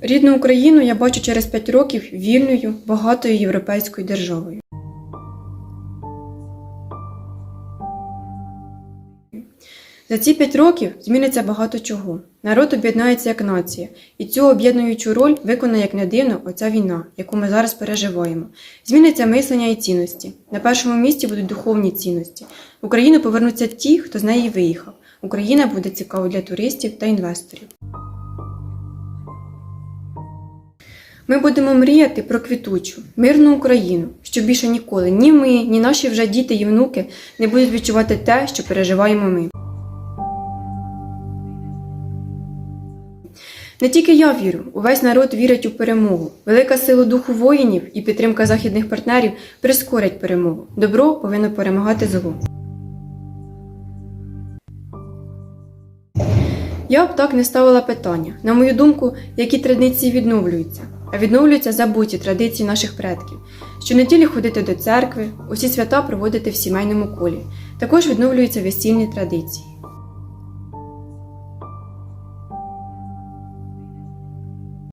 Рідну Україну я бачу через 5 років вільною, багатою європейською державою. За ці 5 років зміниться багато чого. Народ об'єднається як нація, і цю об'єднуючу роль виконає як не дивно оця війна, яку ми зараз переживаємо. Зміниться мислення і цінності. На першому місці будуть духовні цінності. В Україну повернуться ті, хто з неї виїхав. Україна буде цікавою для туристів та інвесторів. Ми будемо мріяти про квітучу, мирну Україну, щоб більше ніколи ні ми, ні наші вже діти і внуки не будуть відчувати те, що переживаємо ми. Не тільки я вірю, увесь народ вірить у перемогу. Велика сила духу воїнів і підтримка західних партнерів прискорять перемогу. Добро повинно перемагати зло. Я б так не ставила питання. На мою думку, які традиції відновлюються, а відновлюються забуті традиції наших предків. що неділі ходити до церкви, усі свята проводити в сімейному колі. Також відновлюються весільні традиції.